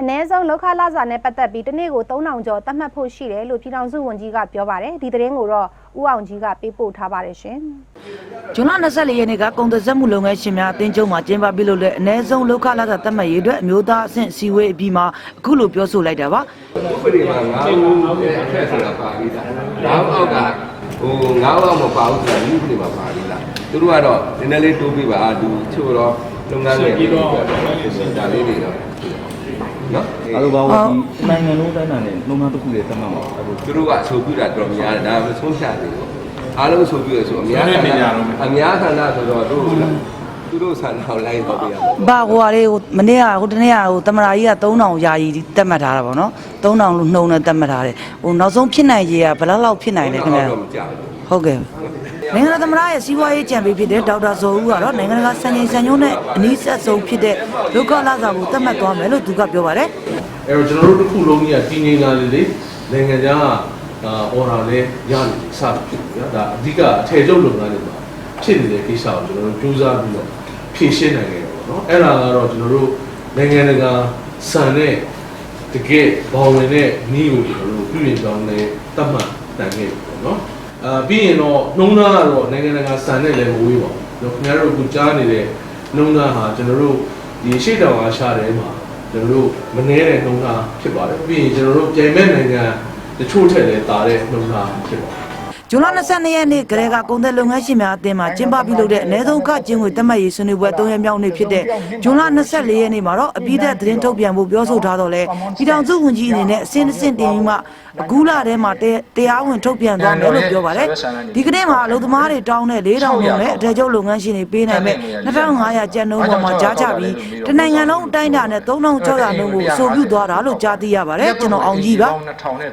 အ ਨੇ ဆုံးလောက်ခလာစာနဲ့ပတ်သက်ပြီးတစ်နေ့ကို3000ကျော်သတ်မှတ်ဖို့ရှိတယ်လို့ပြည်ထောင်စုဝန်ကြီးကပြောပါတယ်ဒီသတင်းကိုတော့ဦးအောင်ကြီးကပေးပို့ထားပါတယ်ရှင်ဂျွန်လ24ရက်နေ့ကကုန်သွယ်မှုလုပ်ငန်းရှင်များအသင်းချုပ်မှကျင်းပပြုလုပ်တဲ့အ ਨੇ ဆုံးလောက်ခလာသာသတ်မှတ်ရေးအတွက်အမျိုးသားအဆင့်စီဝေးအပြီးမှာအခုလိုပြောဆိုလိုက်တာပါဥပဒေမှာငါးဦးရဲ့အခက်ဆိုတာပါပြီးသား။ငါးဦးအောက်ကဟိုငါးဦးအောက်မပါဘူးဆိုတာဥပဒေမှာပါပြီးသား။သူတို့ကတော့နည်းနည်းလေးတိုးပြပါလူချို့တော့လုပ်ငန်းတွေပြီးတော့ဒါလေးတွေတော့ နော်အဲ့လိုပါဘူးဒီနိုင်ငံလုံးတိုင်းနိုင်ငံနဲ့လုံငန်းတစ်ခုလေးသတ်မှတ်မှာအဲ့လိုသူတို့ကအဆိုပြုတာတော်များတယ်ဒါပေမဲ့ဆုံးဖြတ်တယ်အားလုံးဆိုပြုရဆိုအများအများဆန္ဒဆိုတော့တို့သူတို့ဆန္ဒကိုလိုက်တော့ပြရမှာဘာဟိုဟာလေးဟိုမနေ့ကဟိုတနေ့ကဟိုတမရာကြီးက3000ယာယီတက်မှတ်ထားတာပေါ့နော်3000လို့နှုံနဲ့တက်မှတ်ထားတယ်ဟိုနောက်ဆုံးဖြစ်နိုင်ရေးကဘယ်လောက်လောက်ဖြစ်နိုင်လဲခင်ဗျာတော့မကြောက်ဘူးဟုတ်ကဲ့ နိုင်ငံတော်သမ္မတရဲ့စီးပွားရေးကြံပေးဖြစ်တဲ့ဒေါက်တာဇော်ဦးကတော့နိုင်ငံတကာစံချိန်စံညွှန်းနဲ့အနည်းဆက်ဆုံးဖြစ်တဲ့ဒုက္ခလစာကိုသတ်မှတ်သွားမယ်လို့သူကပြောပါတယ်အဲ့တော့ကျွန်တော်တို့တစ်ခုလုံးကြီးကတည်ငြိမ်လာလေလေနိုင်ငံခြားကအာအော်ဒါလဲရနေပြီစပြီဖြစ်ပြီနော်ဒါအဓိကအထည်ချုပ်လုပ်ငန်းတွေမှာဖြစ်နေတဲ့ကိစ္စကိုကျွန်တော်တို့ကြိုးစားပြီးတော့ဖြေရှင်းနိုင်ခဲ့တယ်ပေါ့နော်အဲ့ဒါကတော့ကျွန်တော်တို့နိုင်ငံတကာစံတဲ့တကယ်ဘောင်ဝင်တဲ့နည်းကိုကျွန်တော်တို့ပြုပြင်ပြောင်းလဲတတ်မှတ်နိုင်ခဲ့ပြီပေါ့နော် အာပြီးရင်တော့နှုံးသားကတော့နိုင်ငံတကာစံနဲ့လည်းမဝေးပါဘူးခင်ဗျားတို့အခုကြားနေတဲ့နှုံးသားဟာကျွန်တော်တို့ဒီရှေ့တောင်အားရှာတဲ့မှာကျွန်တော်တို့မနှဲတဲ့နှုံသားဖြစ်ပါတယ်ပြီးရင်ကျွန်တော်တို့ပြည်မဲ့နိုင်ငံတချို့ထက်လည်းတာတဲ့နှုံသားဖြစ်ပါတယ် ဂျွန်လ22ရက်နေ့ကလေးကကုန်တဲ့လုပ်ငန်းရှင်များအသင်းမှကျင်းပပြုလုပ်တဲ့အနည်းဆုံးကကျင်းငွေတက်မှတ်ရေးဆွေးနွေးပွဲ၃ရက်မြောက်နေ့ဖြစ်တဲ့ဂျွန်လ24ရက်နေ့မှာတော့အပိသက်သတင်းထုတ်ပြန်ဖို့ပြောဆိုထားတော့လဲပြည်ထောင်စုဝန်ကြီးအနေနဲ့အစင်းအစင်းတင်ပြီးမှအခုလထဲမှာတရားဝင်ထုတ်ပြန်သွားမယ်လို့ပြောပါတယ်ဒီကနေ့မှာအလုပ်သမားတွေတောင်းတဲ့၄000လုံးနဲ့အထည်ချုပ်လုပ်ငန်းရှင်တွေပေးနိုင်မဲ့2500ကျပ်နှုန်းပေါ်မှာကြားချပြီးတနိုင်ငံလုံးအတိုင်းအတာနဲ့3600နှုန်းကိုအဆိုပြုသွားတာလို့ကြားသိရပါတယ်ကျွန်တော်အောင်ကြီးပါ2000နဲ့